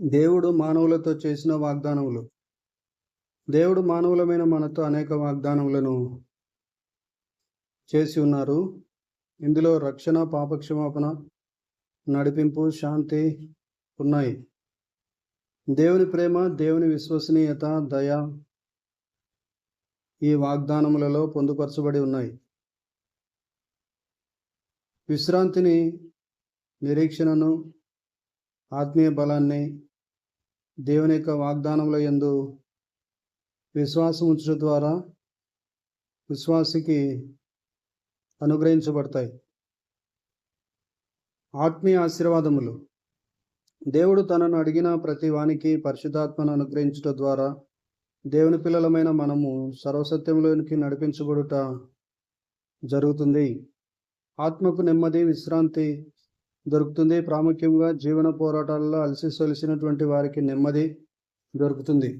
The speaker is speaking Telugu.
దేవుడు మానవులతో చేసిన వాగ్దానములు. దేవుడు మానవులమైన మనతో అనేక వాగ్దానములను చేసి ఉన్నారు. ఇందులో రక్షణ పాపక్షమాపణ నడిపింపు శాంతి ఉన్నాయి. దేవుని ప్రేమ దేవుని విశ్వసనీయత దయ ఈ వాగ్దానములలో పొందుపరచబడి ఉన్నాయి. విశ్రాంతిని నిరీక్షణను ఆత్మీయ బలాన్ని దేవుని యొక్క వాగ్దానముల యందు విశ్వాసం ఉంచడం ద్వారా విశ్వాసికి అనుగ్రహించబడతాయి. ఆత్మీయ ఆశీర్వాదములు. దేవుడు తనను అడిగిన ప్రతి వానికి పరిశుద్ధాత్మను అనుగ్రహించడం ద్వారా దేవుని పిల్లలమైన మనము సర్వసత్యంలోనికి నడిపించబడుట జరుగుతుంది. ఆత్మకు నెమ్మది విశ్రాంతి దొరుకుతుంది. ప్రాముఖ్యంగా జీవన పోరాటాలలో అలసి సొలిసినటువంటి వారికి నెమ్మది దొరుకుతుంది.